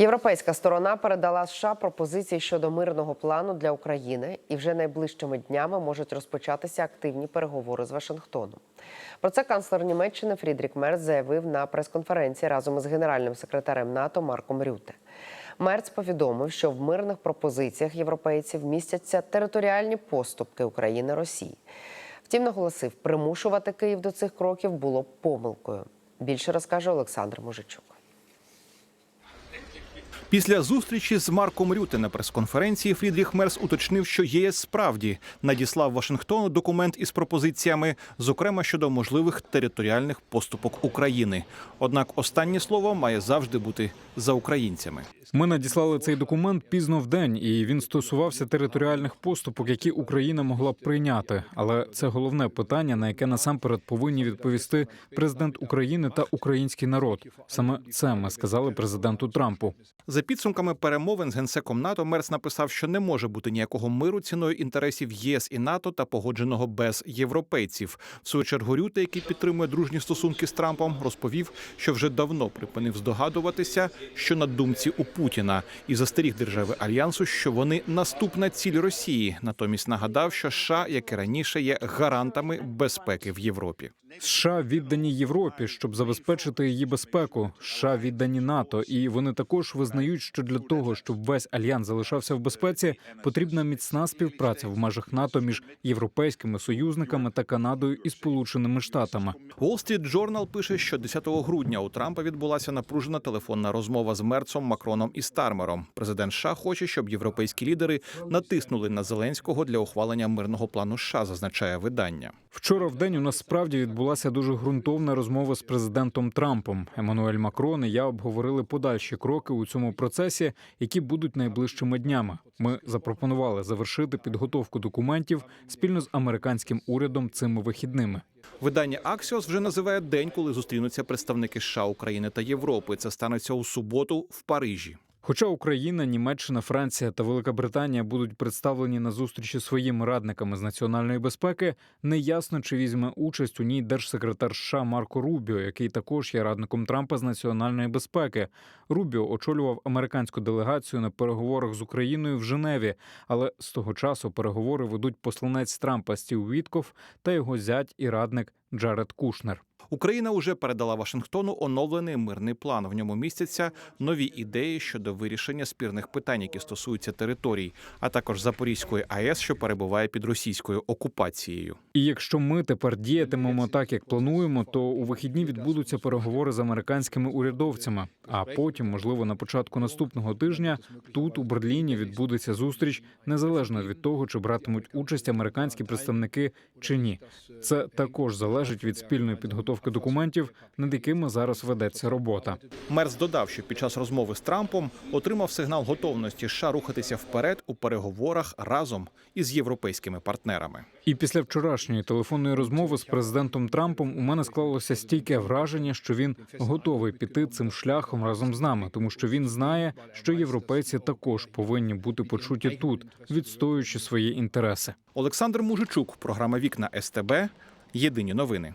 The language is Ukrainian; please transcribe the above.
Європейська сторона передала США пропозиції щодо мирного плану для України, і вже найближчими днями можуть розпочатися активні переговори з Вашингтоном. Про це канцлер Німеччини Фрідрік Мерц заявив на прес-конференції разом із генеральним секретарем НАТО Марком Рюте. Мерц повідомив, що в мирних пропозиціях європейців містяться територіальні поступки України Росії. Втім, наголосив, примушувати Київ до цих кроків було помилкою. Більше розкаже Олександр Мужичук. Після зустрічі з Марком Рюте на прес-конференції Фрідріх Мерс уточнив, що ЄС справді надіслав Вашингтону документ із пропозиціями, зокрема щодо можливих територіальних поступок України. Однак останнє слово має завжди бути за українцями. Ми надіслали цей документ пізно в день, і він стосувався територіальних поступок, які Україна могла б прийняти. Але це головне питання, на яке насамперед повинні відповісти президент України та український народ. Саме це ми сказали президенту Трампу. За підсумками перемовин з генсеком НАТО Мерс написав, що не може бути ніякого миру ціною інтересів ЄС і НАТО та погодженого без європейців. В свою чергу Рюте, який підтримує дружні стосунки з Трампом, розповів, що вже давно припинив здогадуватися, що на думці у Путіна і застеріг держави альянсу, що вони наступна ціль Росії. Натомість нагадав, що США, як і раніше, є гарантами безпеки в Європі. США віддані Європі, щоб забезпечити її безпеку. США віддані НАТО, і вони також визнають, що для того, щоб весь альянс залишався в безпеці, потрібна міцна співпраця в межах НАТО між європейськими союзниками та Канадою і Сполученими Штатами. Wall Street Journal пише, що 10 грудня у Трампа відбулася напружена телефонна розмова з Мерцом, Макроном і Стармером. Президент США хоче, щоб європейські лідери натиснули на Зеленського для ухвалення мирного плану США, зазначає видання. Вчора в день у нас справді відбулася дуже ґрунтовна розмова з президентом Трампом. Еммануель Макрон і я обговорили подальші кроки у цьому процесі, які будуть найближчими днями. Ми запропонували завершити підготовку документів спільно з американським урядом цими вихідними. Видання Axios вже називає день, коли зустрінуться представники США, України та Європи. Це станеться у суботу в Парижі. Хоча Україна, Німеччина, Франція та Велика Британія будуть представлені на зустрічі своїми радниками з національної безпеки, не ясно, чи візьме участь у ній держсекретар США Марко Рубіо, який також є радником Трампа з національної безпеки. Рубіо очолював американську делегацію на переговорах з Україною в Женеві, але з того часу переговори ведуть посланець Трампа Стів Вітков та його зять і радник Джаред Кушнер. Україна уже передала Вашингтону оновлений мирний план. В ньому містяться нові ідеї щодо вирішення спірних питань, які стосуються територій, а також Запорізької АЕС, що перебуває під російською окупацією. І якщо ми тепер діятимемо так, як плануємо, то у вихідні відбудуться переговори з американськими урядовцями. А потім, можливо, на початку наступного тижня тут у Берліні відбудеться зустріч незалежно від того, чи братимуть участь американські представники чи ні. Це також залежить від спільної підготовки документів, над якими зараз ведеться робота. Мерц додав, що під час розмови з Трампом отримав сигнал готовності США рухатися вперед у переговорах разом із європейськими партнерами. І після вчорашньої телефонної розмови з президентом Трампом у мене склалося стійке враження, що він готовий піти цим шляхом разом з нами, тому що він знає, що європейці також повинні бути почуті тут, відстоюючи свої інтереси. Олександр Мужичук, програма Вікна СТБ. Єдині новини.